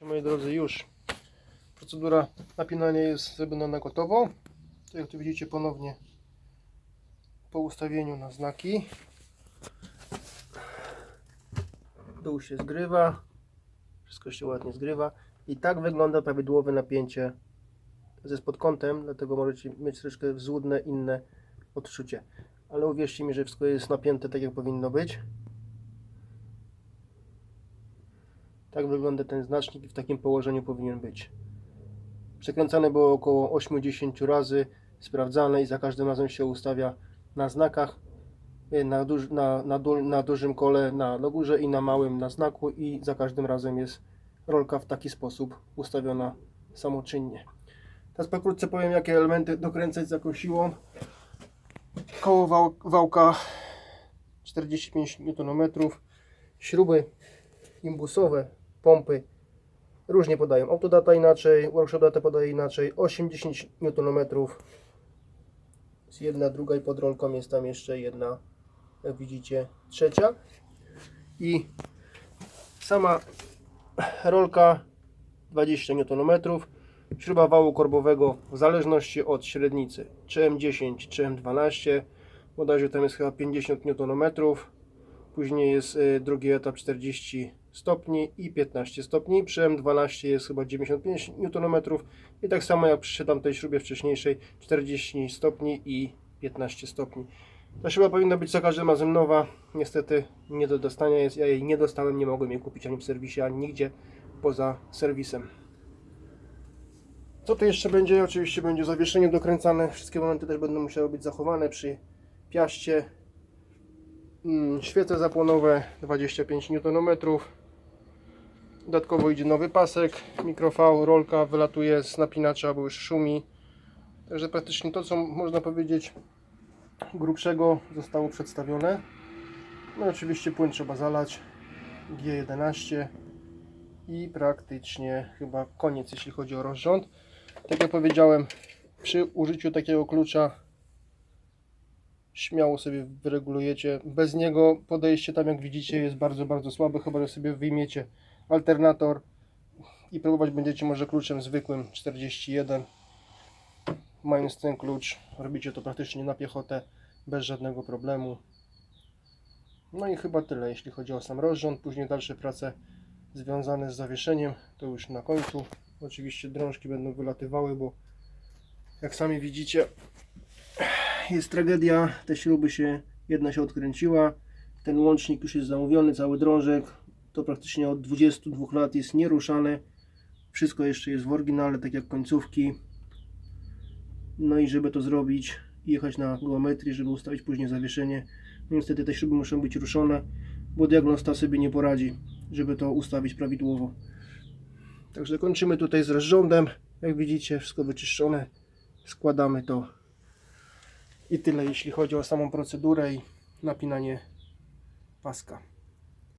Moi drodzy, już procedura napinania jest zrobiona na gotowo. Tak jak tu widzicie ponownie po ustawieniu na znaki. Dół się zgrywa, wszystko się ładnie zgrywa i tak wygląda prawidłowe napięcie ze spodkątem, dlatego możecie mieć troszeczkę złudne inne odczucie. Ale uwierzcie mi, że wszystko jest napięte tak jak powinno być. Tak wygląda ten znacznik i w takim położeniu powinien być. Przekręcane było około 8-10 razy, sprawdzane i za każdym razem się ustawia na znakach, y, na, duż, na, na, du, na dużym kole na, na górze i na małym na znaku i za każdym razem jest rolka w taki sposób ustawiona samoczynnie. Teraz pokrótce powiem jakie elementy dokręcać z jaką siłą. Koło wał, wałka 45 Nm, śruby imbusowe, pompy różnie podają. Autodata inaczej, Workshop Data podaje inaczej. 8-10 Nm. Jest jedna, druga i pod rolką jest tam jeszcze jedna, jak widzicie, trzecia. I sama rolka 20 Nm. Śruba wału korbowego w zależności od średnicy, czy M10, czy M12. Bodajże tam jest chyba 50 Nm. Później jest y, drugi etap 40 stopni i 15 stopni. Przy M12 jest chyba 95 Nm. I tak samo jak przy tamtej śrubie wcześniejszej 40 stopni i 15 stopni. Ta śruba powinna być za każdym razem nowa. Niestety nie do dostania jest. Ja jej nie dostałem, nie mogłem jej kupić ani w serwisie, ani nigdzie poza serwisem. Co tu jeszcze będzie? Oczywiście będzie zawieszenie dokręcane. Wszystkie momenty też będą musiały być zachowane przy piaście. Mm, Świece zapłonowe 25 Nm. Dodatkowo idzie nowy pasek, mikroV, rolka wylatuje z napinacza, bo już szumi. Także praktycznie to, co można powiedzieć grubszego zostało przedstawione. No oczywiście płyn trzeba zalać G11 i praktycznie chyba koniec, jeśli chodzi o rozrząd. Tak jak powiedziałem, przy użyciu takiego klucza śmiało sobie wyregulujecie. Bez niego podejście tam jak widzicie jest bardzo, bardzo słabe, chyba że sobie wyjmiecie alternator i próbować będziecie może kluczem zwykłym 41. Mając ten klucz robicie to praktycznie na piechotę bez żadnego problemu. No i chyba tyle jeśli chodzi o sam rozrząd. Później dalsze prace związane z zawieszeniem to już na końcu. Oczywiście drążki będą wylatywały, bo jak sami widzicie jest tragedia, te śruby się, jedna się odkręciła, ten łącznik już jest zamówiony, cały drążek, to praktycznie od 22 lat jest nieruszane, wszystko jeszcze jest w oryginale, tak jak końcówki, no i żeby to zrobić, jechać na geometrii, żeby ustawić później zawieszenie, no niestety te śruby muszą być ruszone, bo diagnosta sobie nie poradzi, żeby to ustawić prawidłowo. Także kończymy tutaj z rozrządem, jak widzicie wszystko wyczyszczone, składamy to i tyle jeśli chodzi o samą procedurę i napinanie paska.